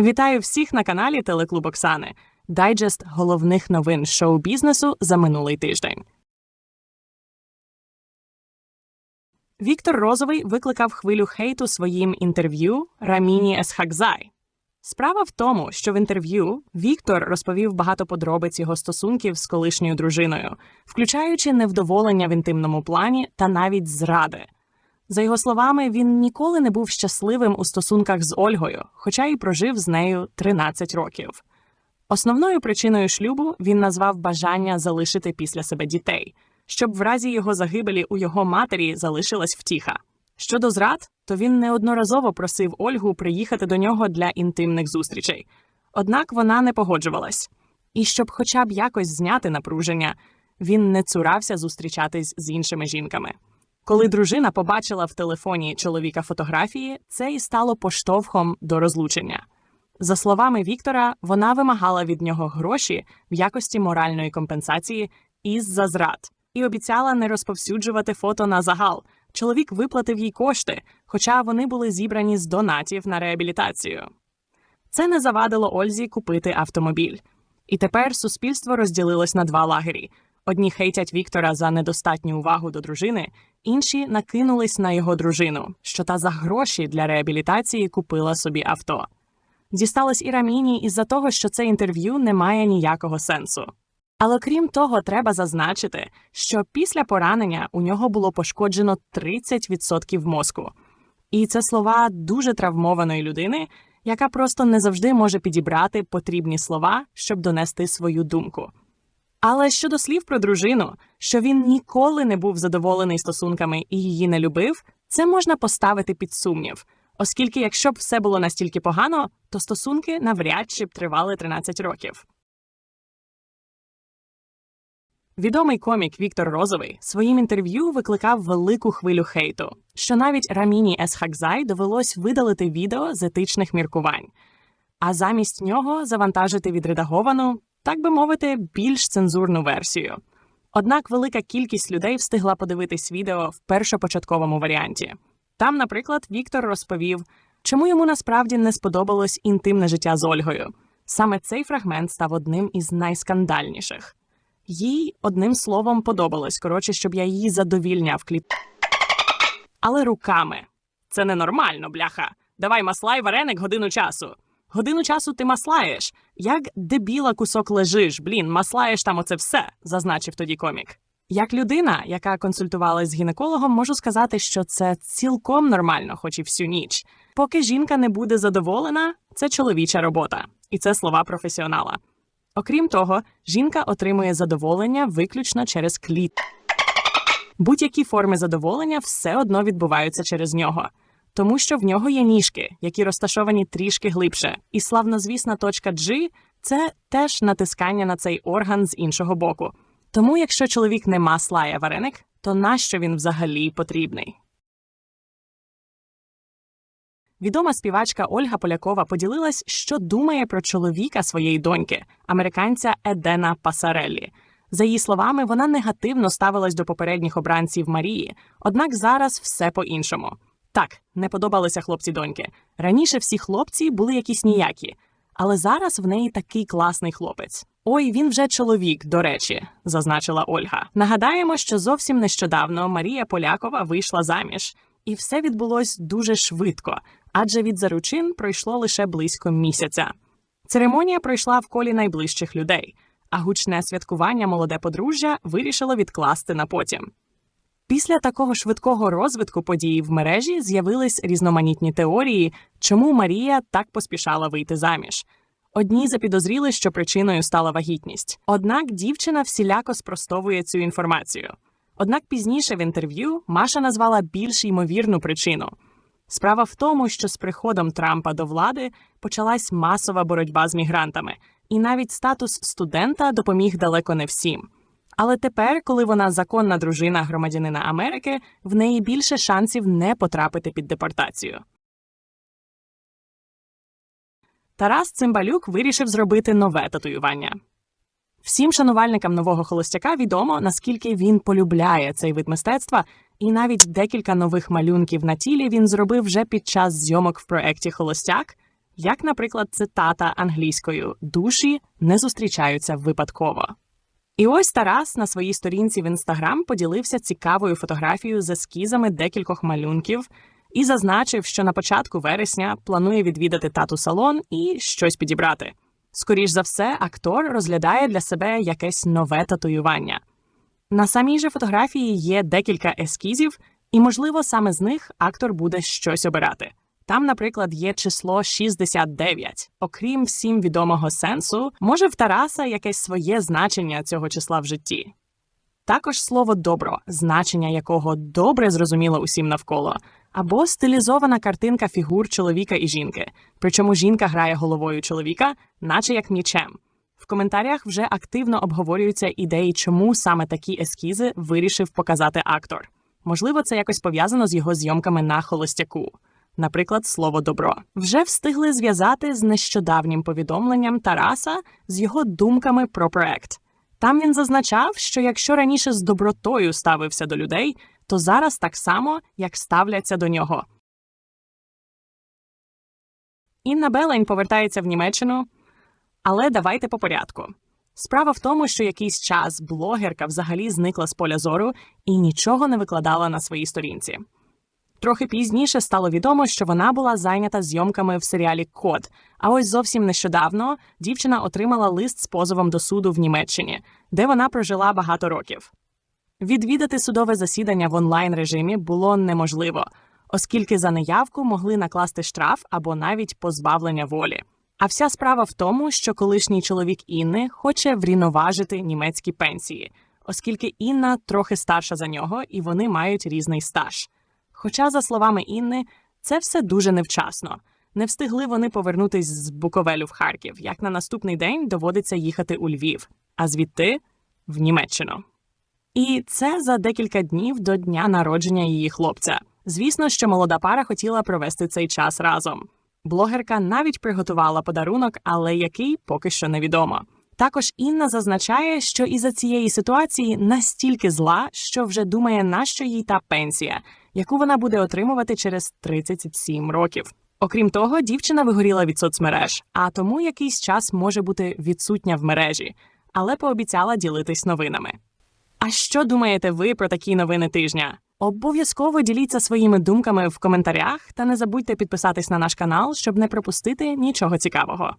Вітаю всіх на каналі Телеклуб Оксани. Дайджест головних новин шоу-бізнесу за минулий тиждень. Віктор Розовий викликав хвилю хейту своїм інтерв'ю Раміні Есхакзай. Справа в тому, що в інтерв'ю Віктор розповів багато подробиць його стосунків з колишньою дружиною, включаючи невдоволення в інтимному плані та навіть зради. За його словами, він ніколи не був щасливим у стосунках з Ольгою, хоча й прожив з нею 13 років. Основною причиною шлюбу він назвав бажання залишити після себе дітей, щоб в разі його загибелі у його матері залишилась втіха. Щодо зрад, то він неодноразово просив Ольгу приїхати до нього для інтимних зустрічей. Однак вона не погоджувалась. І щоб хоча б якось зняти напруження, він не цурався зустрічатись з іншими жінками. Коли дружина побачила в телефоні чоловіка фотографії, це і стало поштовхом до розлучення. За словами Віктора, вона вимагала від нього гроші в якості моральної компенсації із-за зрад і обіцяла не розповсюджувати фото на загал. Чоловік виплатив їй кошти, хоча вони були зібрані з донатів на реабілітацію. Це не завадило Ользі купити автомобіль. І тепер суспільство розділилось на два лагері. Одні хейтять Віктора за недостатню увагу до дружини, інші накинулись на його дружину, що та за гроші для реабілітації купила собі авто. Дісталось і Раміні із-за того, що це інтерв'ю не має ніякого сенсу. Але крім того, треба зазначити, що після поранення у нього було пошкоджено 30% мозку. І це слова дуже травмованої людини, яка просто не завжди може підібрати потрібні слова, щоб донести свою думку. Але щодо слів про дружину, що він ніколи не був задоволений стосунками і її не любив, це можна поставити під сумнів, оскільки якщо б все було настільки погано, то стосунки навряд чи б тривали 13 років. Відомий комік Віктор Розовий своїм інтерв'ю викликав велику хвилю хейту, що навіть Раміні Есхакзай довелось видалити відео з етичних міркувань, а замість нього завантажити відредаговану, так би мовити, більш цензурну версію. Однак велика кількість людей встигла подивитись відео в першопочатковому варіанті. Там, наприклад, Віктор розповів, чому йому насправді не сподобалось інтимне життя з Ольгою. Саме цей фрагмент став одним із найскандальніших. Їй одним словом подобалось, коротше, щоб я її задовільняв кліп. Але руками. Це ненормально, бляха. Давай маслай вареник годину часу. Годину часу ти маслаєш. Як дебіла кусок лежиш, блін, маслаєш там оце все, зазначив тоді комік. Як людина, яка консультувалась з гінекологом, можу сказати, що це цілком нормально, хоч і всю ніч. Поки жінка не буде задоволена, це чоловіча робота, і це слова професіонала. Окрім того, жінка отримує задоволення виключно через кліт. Будь-які форми задоволення все одно відбуваються через нього, тому що в нього є ніжки, які розташовані трішки глибше, і славнозвісна точка G – це теж натискання на цей орган з іншого боку. Тому, якщо чоловік не маслає вареник, то нащо він взагалі потрібний? Відома співачка Ольга Полякова поділилась, що думає про чоловіка своєї доньки, американця Едена Пасареллі. За її словами, вона негативно ставилась до попередніх обранців Марії, однак зараз все по-іншому. Так, не подобалися хлопці доньки. Раніше всі хлопці були якісь ніякі, але зараз в неї такий класний хлопець. Ой, він вже чоловік, до речі, зазначила Ольга. Нагадаємо, що зовсім нещодавно Марія Полякова вийшла заміж, і все відбулось дуже швидко, адже від заручин пройшло лише близько місяця. Церемонія пройшла в колі найближчих людей, а гучне святкування молоде подружжя вирішило відкласти на потім. Після такого швидкого розвитку подій в мережі з'явились різноманітні теорії, чому Марія так поспішала вийти заміж. Одні запідозріли, що причиною стала вагітність. Однак дівчина всіляко спростовує цю інформацію. Однак пізніше в інтерв'ю Маша назвала більш ймовірну причину. Справа в тому, що з приходом Трампа до влади почалась масова боротьба з мігрантами, і навіть статус студента допоміг далеко не всім. Але тепер, коли вона законна дружина громадянина Америки, в неї більше шансів не потрапити під депортацію. Тарас Цимбалюк вирішив зробити нове татуювання. Всім шанувальникам нового холостяка відомо, наскільки він полюбляє цей вид мистецтва, і навіть декілька нових малюнків на тілі він зробив вже під час зйомок в проекті Холостяк, як, наприклад, цитата англійською душі не зустрічаються випадково. І ось Тарас на своїй сторінці в інстаграм поділився цікавою фотографією з ескізами декількох малюнків і зазначив, що на початку вересня планує відвідати тату салон і щось підібрати. Скоріш за все, актор розглядає для себе якесь нове татуювання. На самій же фотографії є декілька ескізів, і, можливо, саме з них актор буде щось обирати. Там, наприклад, є число 69. Окрім всім відомого сенсу, може в Тараса якесь своє значення цього числа в житті. Також слово добро, значення якого добре зрозуміло усім навколо, або стилізована картинка фігур чоловіка і жінки. Причому жінка грає головою чоловіка, наче як м'ячем. В коментарях вже активно обговорюються ідеї, чому саме такі ескізи вирішив показати актор. Можливо, це якось пов'язано з його зйомками на холостяку. Наприклад, слово добро вже встигли зв'язати з нещодавнім повідомленням Тараса з його думками про проект. Там він зазначав, що якщо раніше з добротою ставився до людей, то зараз так само, як ставляться до нього. Інна Белень повертається в Німеччину, але давайте по порядку. Справа в тому, що якийсь час блогерка взагалі зникла з поля зору і нічого не викладала на своїй сторінці. Трохи пізніше стало відомо, що вона була зайнята зйомками в серіалі Код. А ось зовсім нещодавно дівчина отримала лист з позовом до суду в Німеччині, де вона прожила багато років. Відвідати судове засідання в онлайн режимі було неможливо, оскільки за неявку могли накласти штраф або навіть позбавлення волі. А вся справа в тому, що колишній чоловік Інни хоче врівноважити німецькі пенсії, оскільки Інна трохи старша за нього і вони мають різний стаж. Хоча, за словами Інни, це все дуже невчасно. Не встигли вони повернутись з Буковелю в Харків, як на наступний день доводиться їхати у Львів, а звідти в Німеччину. І це за декілька днів до дня народження її хлопця. Звісно, що молода пара хотіла провести цей час разом. Блогерка навіть приготувала подарунок, але який поки що невідомо. Також Інна зазначає, що із-за цієї ситуації настільки зла, що вже думає, нащо їй та пенсія, яку вона буде отримувати через 37 років. Окрім того, дівчина вигоріла від соцмереж, а тому якийсь час може бути відсутня в мережі, але пообіцяла ділитись новинами. А що думаєте ви про такі новини тижня? Обов'язково діліться своїми думками в коментарях та не забудьте підписатись на наш канал, щоб не пропустити нічого цікавого.